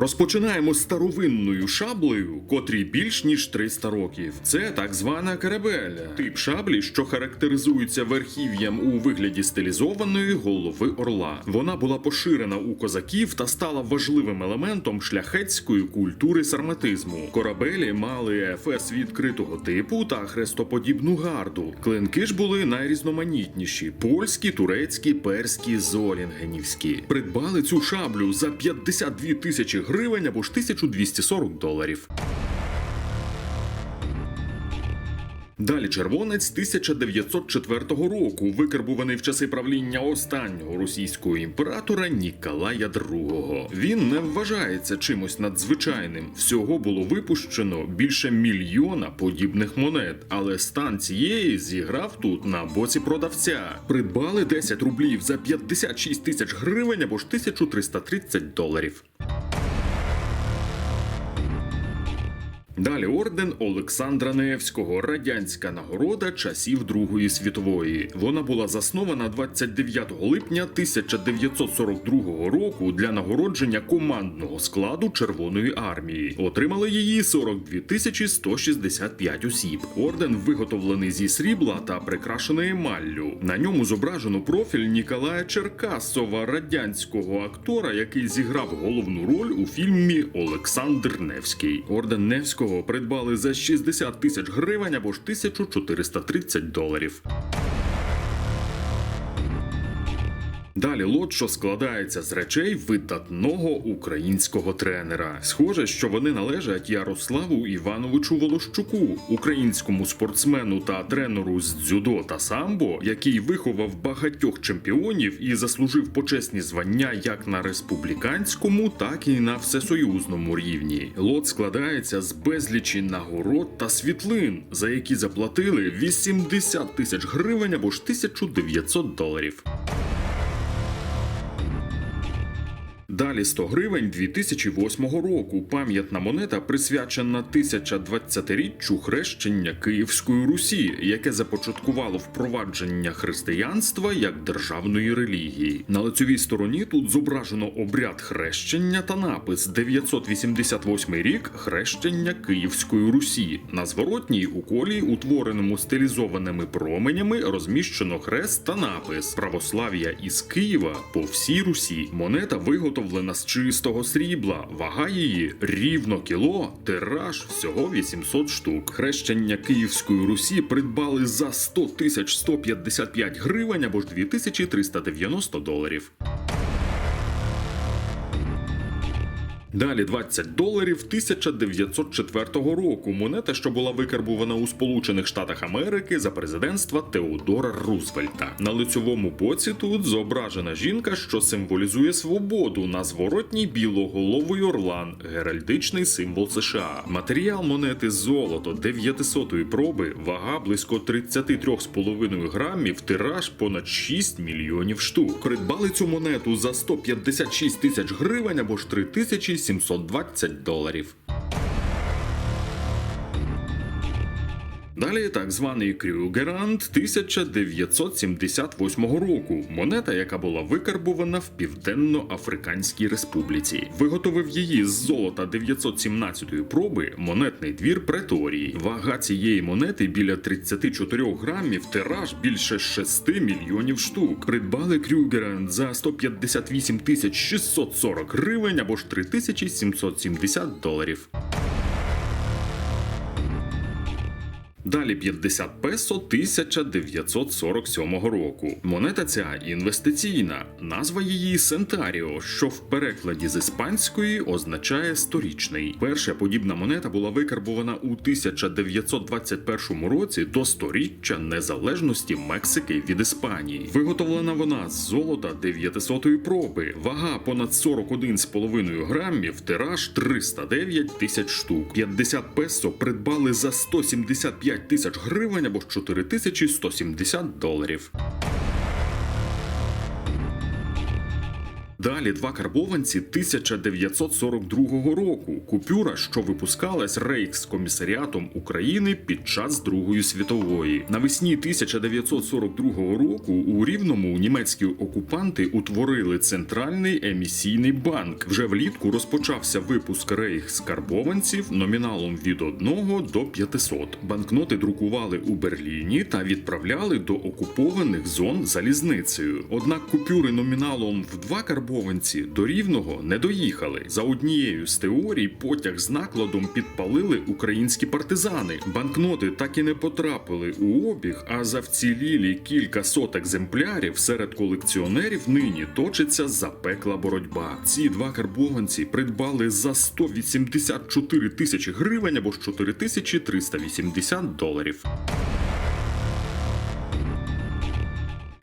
Розпочинаємо старовинною шаблею, котрій більш ніж 300 років. Це так звана карабеля, тип шаблі, що характеризується верхів'ям у вигляді стилізованої голови орла. Вона була поширена у козаків та стала важливим елементом шляхетської культури сарматизму. Корабелі мали ефес відкритого типу та хрестоподібну гарду. Клинки ж були найрізноманітніші: польські, турецькі, перські, золінгенівські. Придбали цю шаблю за 52 тисячі гривень або ж 1240 доларів. Далі червонець 1904 року, викарбуваний в часи правління останнього російського імператора Ніколая II. Він не вважається чимось надзвичайним. Всього було випущено більше мільйона подібних монет, але стан цієї зіграв тут на боці продавця. Придбали 10 рублів за 56 тисяч гривень або ж 1330 доларів. Далі орден Олександра Невського, радянська нагорода часів Другої світової. Вона була заснована 29 липня 1942 року для нагородження командного складу Червоної армії. Отримали її 42 тисячі 165 осіб. Орден виготовлений зі срібла та прикрашений емаллю. На ньому зображено профіль Ніколая Черкасова, радянського актора, який зіграв головну роль у фільмі Олександр Невський. Орден Невського придбали за 60 тисяч гривень або ж 1430 доларів. Далі лот, що складається з речей видатного українського тренера. Схоже, що вони належать Ярославу Івановичу Волощуку, українському спортсмену та тренеру з дзюдо та самбо, який виховав багатьох чемпіонів і заслужив почесні звання як на республіканському, так і на всесоюзному рівні. Лот складається з безлічі нагород та світлин, за які заплатили 80 тисяч гривень або ж 1900 доларів. Далі 100 гривень 2008 року. Пам'ятна монета присвячена 1020-річчю хрещення Київської Русі, яке започаткувало впровадження християнства як державної релігії. На лицевій стороні тут зображено обряд хрещення та напис 988 рік хрещення Київської Русі. На зворотній у колі, утвореному стилізованими променями, розміщено хрест та напис Православ'я із Києва по всій Русі. Монета виготовлена з чистого срібла, вага її рівно кіло, тираж всього 800 штук. Хрещення Київської Русі придбали за 100 тисяч 155 гривень або ж 2390 доларів. Далі 20 доларів 1904 року. Монета, що була викарбувана у Сполучених Штатах Америки за президентства Теодора Рузвельта. На лицьовому боці тут зображена жінка, що символізує свободу. На зворотній білоголовий орлан, геральдичний символ США. Матеріал монети золото 900-ї проби, вага близько 33,5 грамів, тираж понад 6 мільйонів штук. Придбали цю монету за 156 тисяч гривень або ж 3720 доларів. Далі так званий Крюгерант 1978 року. Монета, яка була викарбувана в Південно-Африканській Республіці. Виготовив її з золота 917-ї проби монетний двір Преторії. Вага цієї монети біля 34 грамів, тираж більше 6 мільйонів штук. Придбали Крюгерант за 158 тисяч 640 гривень або ж 3770 доларів. Далі 50 песо 1947 року. Монета ця інвестиційна. Назва її Сентаріо, що в перекладі з іспанської означає сторічний. Перша подібна монета була викарбована у 1921 році до сторіччя незалежності Мексики від Іспанії. Виготовлена вона з золота 900-ї проби, вага понад 41,5 грамів, тираж 309 тисяч штук. 50 песо придбали за 175 тисяч гривень або ж 4170 доларів. Далі два карбованці 1942 року. Купюра, що випускалась Рейхскомісаріатом України під час Другої світової. Навесні 1942 року у Рівному німецькі окупанти утворили центральний емісійний банк. Вже влітку розпочався випуск рейхскарбованців номіналом від 1 до 500. Банкноти друкували у Берліні та відправляли до окупованих зон залізницею. Однак купюри номіналом в два карбованці до рівного не доїхали. За однією з теорій потяг з накладом підпалили українські партизани. Банкноти так і не потрапили у обіг, а за вцілілі кілька сот екземплярів серед колекціонерів нині точиться запекла боротьба. Ці два карбованці придбали за 184 тисячі гривень або ж 4380 доларів.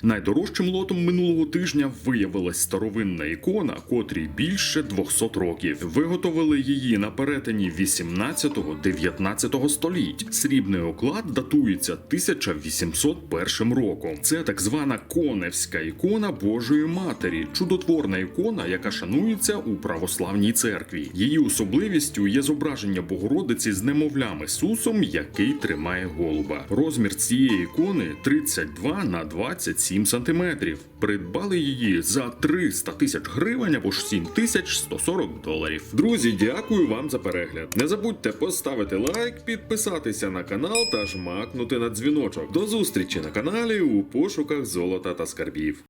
Найдорожчим лотом минулого тижня виявилась старовинна ікона, котрій більше 200 років. Виготовили її на перетині 18-19 століть. Срібний оклад датується 1801 роком. Це так звана коневська ікона Божої Матері, чудотворна ікона, яка шанується у православній церкві. Її особливістю є зображення Богородиці з немовлям Ісусом, який тримає голуба. Розмір цієї ікони 32 на 27 сантиметрів. Придбали її за 300 тисяч гривень або ж 7140 доларів. Друзі, дякую вам за перегляд. Не забудьте поставити лайк, підписатися на канал та жмакнути на дзвіночок. До зустрічі на каналі у пошуках золота та скарбів.